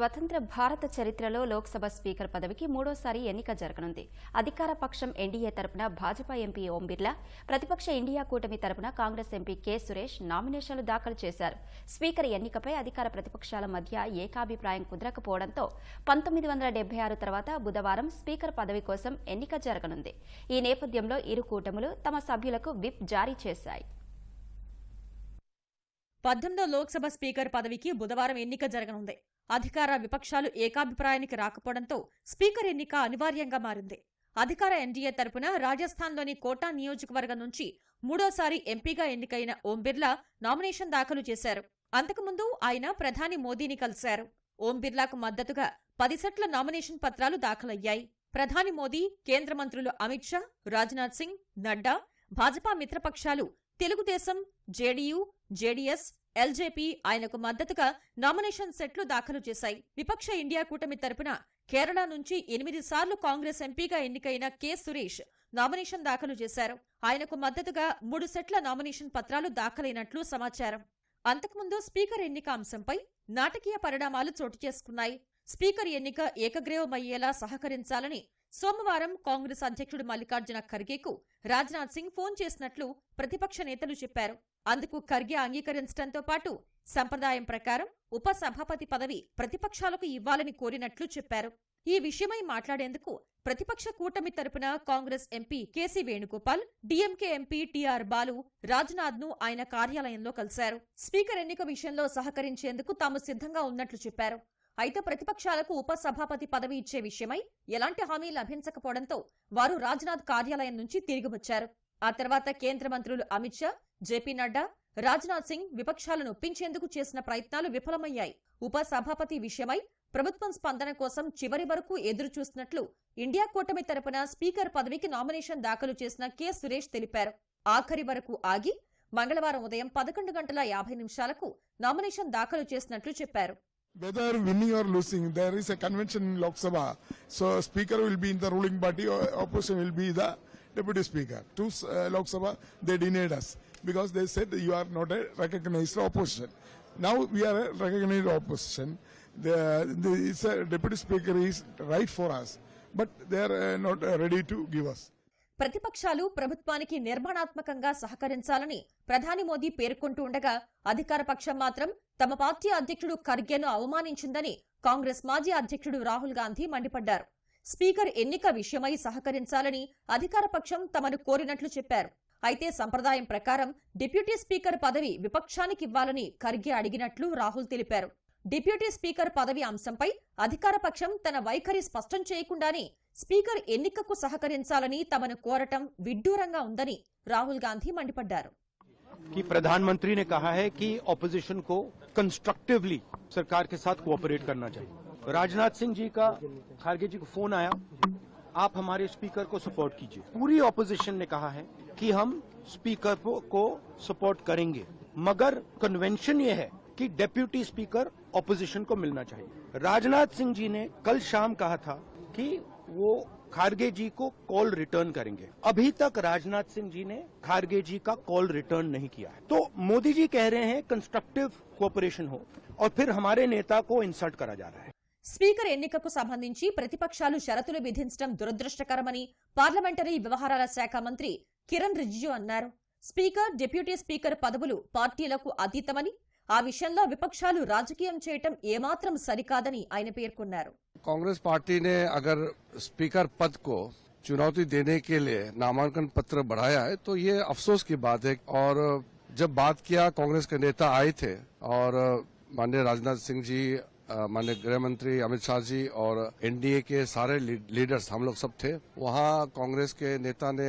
స్వతంత్ర భారత చరిత్రలో లోక్సభ స్పీకర్ పదవికి మూడోసారి ఎన్నిక జరగనుంది. అధికార పక్షం ఎన్డీఏ తరపున భాజపా ఎంపీ ఓం బిర్లా ప్రతిపక్ష ఇండియా కూటమి తరపున కాంగ్రెస్ ఎంపీ కె సురేష్ నామినేషన్లు దాఖలు చేశారు. స్పీకర్ ఎన్నికపై అధికార ప్రతిపక్షాల మధ్య ఏకాభిప్రాయం కుదరకపోవడంతో పంతొమ్మిది వందల డెబ్బై ఆరు తర్వాత బుధవారం స్పీకర్ పదవి కోసం ఎన్నిక జరగనుంది. ఈ నేపథ్యంలో ఇరు కూటములు తమ సభ్యులకు విప్ జారీ చేశాయి. పద్దెనిమిదో లోక్సభ స్పీకర్ పదవికి బుధవారం ఎన్నిక జరగనుంది. అధికార విపక్షాలు ఏకాభిప్రాయానికి రాకపోవడంతో స్పీకర్ ఎన్నిక అనివార్యంగా మారింది. అధికార ఎన్డీఏ తరపున రాజస్థాన్లోని కోటా నియోజకవర్గం నుంచి మూడోసారి ఎంపీగా ఎన్నికైన ఓం బిర్లా నామినేషన్ దాఖలు చేశారు. అంతకుముందు ఆయన ప్రధాని మోదీని కలిశారు. ఓం బిర్లాకు మద్దతుగా పది సెట్ల నామినేషన్ పత్రాలు దాఖలయ్యాయి. ప్రధాని మోదీ కేంద్ర మంత్రులు అమిత్ షా రాజ్నాథ్ సింగ్ నడ్డా భాజపా మిత్రపక్షాలు తెలుగుదేశం జేడీయూ జేడీఎస్ ఎల్జేపీ ఆయనకు మద్దతుగా నామినేషన్ సెట్లు దాఖలు చేశాయి. విపక్ష ఇండియా కూటమి తరపున కేరళ నుంచి ఎనిమిది సార్లు కాంగ్రెస్ ఎంపీగా ఎన్నికైన కె. సురేష్ నామినేషన్ దాఖలు చేశారు. ఆయనకు మద్దతుగా మూడు సెట్ల నామినేషన్ పత్రాలు దాఖలైనట్లు సమాచారం. అంతకుముందు స్పీకర్ ఎన్నిక అంశంపై నాటకీయ పరిణామాలు చోటు చేసుకున్నాయి. స్పీకర్ ఎన్నిక ఏకగ్రీవమయ్యేలా సహకరించాలని సోమవారం కాంగ్రెస్ అధ్యక్షుడు మల్లికార్జున ఖర్గేకు రాజ్నాథ్ సింగ్ ఫోన్ చేసినట్లు ప్రతిపక్ష నేతలు చెప్పారు. అందుకు ఖర్గే అంగీకరించడంతో పాటు సంప్రదాయం ప్రకారం ఉప సభాపతి పదవి ప్రతిపక్షాలకు ఇవ్వాలని కోరినట్లు చెప్పారు. ఈ విషయమై మాట్లాడేందుకు ప్రతిపక్ష కూటమి తరపున Congress MP KC Venugopal DMK MP TR Baalu రాజ్నాథ్ను ఆయన కార్యాలయంలో కలిశారు. స్పీకర్ ఎన్నిక విషయంలో సహకరించేందుకు తాము సిద్ధంగా ఉన్నట్లు చెప్పారు. అయితే ప్రతిపక్షాలకు ఉప సభాపతి పదవి ఇచ్చే విషయమై ఎలాంటి హామీ లభించకపోవడంతో వారు రాజ్నాథ్ కార్యాలయం నుంచి తిరిగి వచ్చారు ఆ తర్వాత కేంద్ర మంత్రులు అమిత్ షా జేపీ నడ్డా రాజ్నాథ్ సింగ్ విపక్షాలను ఒప్పించేందుకు చేసిన ప్రయత్నాలు విఫలమయ్యాయి. ఉప సభాపతి విషయమై ప్రభుత్వం స్పందన కోసం చివరి వరకు ఎదురు చూస్తున్నట్లు ఇండియా కూటమి తరపున స్పీకర్ పదవికి నామినేషన్ దాఖలు చేసిన కె. సురేష్ తెలిపారు. ఆఖరి వరకు ఆగి మంగళవారం ఉదయం పదకొండు గంటల యాభై నిమిషాలకు నామినేషన్ దాఖలు చేసినట్లు చెప్పారు. Whether winning or losing, there is a convention in Lok Sabha. So speaker will be in the ruling party, or opposition will be the deputy speaker. To uh, Lok Sabha, they denied us because they said you are not a recognized opposition. Now we are a recognized opposition. The, the deputy speaker is right for us, but they are uh, not uh, ready to give us. ప్రతిపక్షాలు ప్రభుత్వానికి నిర్మాణాత్మకంగా సహకరించాలని ప్రధాని మోదీ పేర్కొంటూ ఉండగా అధికార పక్షం మాత్రం తమ పార్టీ అధ్యక్షుడు ఖర్గేను అవమానించిందని కాంగ్రెస్ మాజీ అధ్యక్షుడు రాహుల్ గాంధీ మండిపడ్డారు. స్పీకర్ ఎన్నిక విషయమై సహకరించాలని అధికార పక్షం తమను కోరినట్లు చెప్పారు. అయితే సంప్రదాయం ప్రకారం డిప్యూటీ స్పీకర్ పదవి విపక్షానికి ఇవ్వాలని ఖర్గే అడిగినట్లు రాహుల్ తెలిపారు. డిప్యూటీ స్పీకర్ పదవి అంశంపై అధికార పక్షం తన వైఖరి స్పష్టం చేయకుండానే స్పీకర్ ఎన్నికకు సహకరించాలని తమను కోరటం విడ్డూరంగా ఉందని రాహుల్ గాంధీ మండిపడ్డారు कि प्रधानमंत्री ने कहा है कि ऑपोजिशन को कंस्ट्रक्टिवली सरकार के साथ कोऑपरेट करना चाहिए राजनाथ सिंह जी का खारगे जी को फोन आया आप हमारे स्पीकर को सपोर्ट कीजिए पूरी ऑपोजिशन ने कहा है कि हम स्पीकर को- को सपोर्ट करेंगे मगर कन्वेंशन ये है कि डेप्यूटी स्पीकर ऑपोजिशन को मिलना चाहिए राजनाथ सिंह जी ने कल शाम कहा था कि वो खारगे जी को कॉल रिटर्न करेंगे अभी तक राजनाथ सिंह जी ने खारगे जी का कॉल रिटर्न नहीं किया है तो मोदी जी कह रहे हैं कंस्ट्रक्टिव कोऑपरेशन हो और फिर हमारे नेता को इंसल्ट करा जा रहा है స్పీకర్ ఎన్నికకు సంబంధించి ప్రతిపక్షాలు షరతులు విధించడం దురదృష్టకరమని పార్లమెంటరీ వ్యవహారాల శాఖ మంత్రి కిరణ్ రిజిజు అన్నారు స్పీకర్ డిప్యూటీ స్పీకర్ పదవులు పార్టీలకు అతీతమని ఆ విషయంలో విపక్షాలు రాజకీయం చేయటం ఏమాత్రం సరికాదని ఆయన పేర్కొన్నారు कांग्रेस पार्टी ने अगर स्पीकर पद को चुनौती देने के लिए नामांकन पत्र बढ़ाया है तो ये अफसोस की बात है। और जब बात किया, कांग्रेस के नेता आए थे और माननीय राजनाथ सिंह जी माननीय गृह मंत्री अमित शाह जी और एनडीए के सारे ली- लीडर्स हम लोग सब थे वहाँ कांग्रेस के नेता ने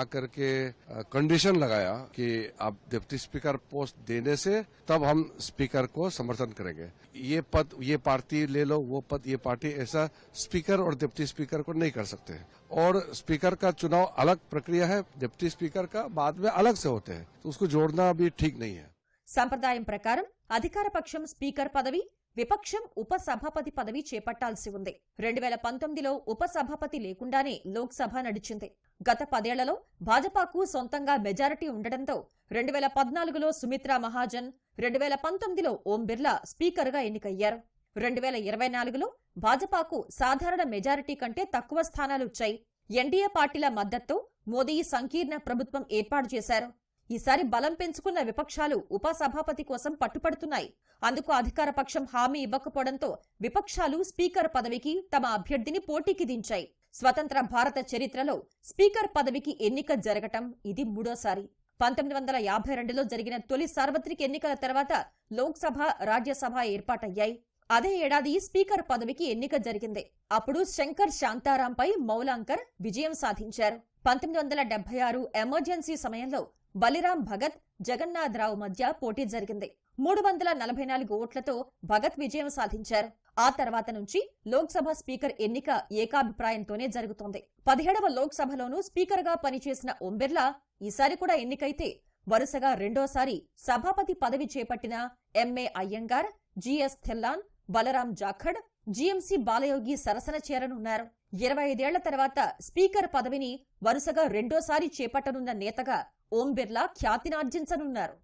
आकर के अ, कंडीशन लगाया कि आप डिप्टी स्पीकर पोस्ट देने से तब हम स्पीकर को समर्थन करेंगे ये पद ये पार्टी ले लो वो पद ये पार्टी ऐसा स्पीकर और डिप्टी स्पीकर को नहीं कर सकते और स्पीकर का चुनाव अलग प्रक्रिया है डिप्टी स्पीकर का बाद में अलग से होते हैं तो उसको जोड़ना भी ठीक नहीं है సంప్రదాయం ప్రకారం అధికార పక్షం స్పీకర్ పదవి విపక్షం ఉప సభాపతి పదవి చేపట్టాల్సి ఉంది. రెండు వేల పంతొమ్మిదిలో ఉప సభాపతి లేకుండానే లోక్సభ నడిచింది. గత పదేళ్ళలో భాజపాకు సొంతంగా మెజారిటీ ఉండడంతో రెండు వేల పద్నాలుగులో సుమిత్రా మహాజన్ రెండు వేల పంతొమ్మిదిలో ఓం బిర్లా స్పీకర్గా ఎన్నికయ్యారు. రెండు వేల ఇరవై నాలుగులో భాజపాకు సాధారణ మెజారిటీ కంటే తక్కువ స్థానాలు వచ్చాయి. ఎన్డీఏ పార్టీల మద్దతు మోదీ సంకీర్ణ ప్రభుత్వం ఏర్పాటు చేశారు. ఈసారి బలం పెంచుకున్న విపక్షాలు ఉపసభాపతి కోసం పట్టుపడుతున్నాయి. అందుకు అధికార పక్షం హామీ ఇవ్వకపోవడంతో విపక్షాలు స్పీకర్ పదవికి తమ అభ్యర్థిని పోటీకి దించాయి. స్వతంత్ర భారత చరిత్రలో స్పీకర్ పదవికి ఎన్నిక జరగటం ఇది మూడోసారి. పంతొమ్మిది వందల యాభై రెండులో జరిగిన తొలి సార్వత్రిక ఎన్నికల తర్వాత లోక్సభ రాజ్యసభ ఏర్పాటయ్యాయి. అదే ఏడాది స్పీకర్ పదవికి ఎన్నిక జరిగింది. అప్పుడు శంకర్ శాంతారాంపై మౌలాంకర్ విజయం సాధించారు. పంతొమ్మిది వందల డెబ్బై ఆరు ఎమర్జెన్సీ సమయంలో బలిరాం భగత్ జగన్నాథరావు మధ్య పోటీ జరిగింది. మూడు వందల నలభై నాలుగు ఓట్లతో భగత్ విజయం సాధించారు. ఆ తర్వాత నుంచి లోక్సభ స్పీకర్ ఎన్నిక ఏకాభిప్రాయంతోనే జరుగుతోంది. పదిహేడవ లోక్సభలోనూ స్పీకర్గా పనిచేసిన ఓం బిర్లా ఈసారి కూడా ఎన్నికైతే వరుసగా రెండోసారి సభాపతి పదవి చేపట్టిన MA Ayyangar GS Dhillon Balram Jakhar GMC Balayogi సరసన చేరనున్నారు. ఇరవై ఐదేళ్ళ తర్వాత స్పీకర్ పదవిని వరుసగా రెండోసారి చేపట్టనున్న నేతగా ఓం బిర్లా ఖ్యాతినార్జించనున్నారు